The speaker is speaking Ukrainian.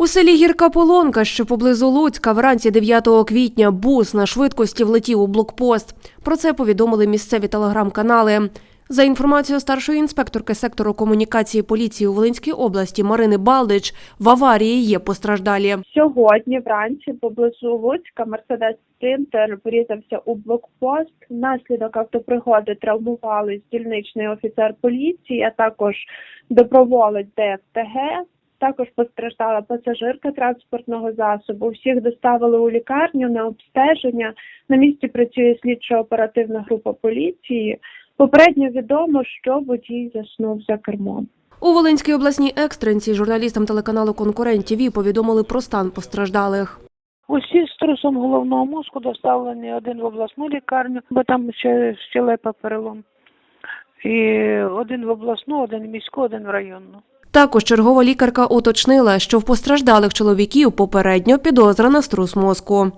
У селі Гірка Полонка, що поблизу Луцька, вранці 9 квітня бус на швидкості влетів у блокпост. Про це повідомили місцеві телеграм-канали. За інформацією старшої інспекторки сектору комунікації поліції у Волинській області Марини Балдич, в аварії є постраждалі. Сьогодні вранці поблизу Луцька Мерседес Спринтер врізався у блокпост. Внаслідок автопригоди травмувались дільничний офіцер поліції, а також доброволець ДФТГ. Також постраждала пасажирка транспортного засобу. Всіх доставили у лікарню на обстеження. На місці працює слідчо-оперативна група поліції. Попередньо відомо, що водій заснув за кермом. У Волинській обласній екстренці журналістам телеканалу Конкурент ТВ повідомили про стан постраждалих. Усі з трусом головного мозку доставлені один в обласну лікарню, бо там ще щелепа перелом. І один в обласну, один в міську, один в районну. Також чергова лікарка уточнила, що в постраждалих чоловіків попередньо підозра на струс мозку.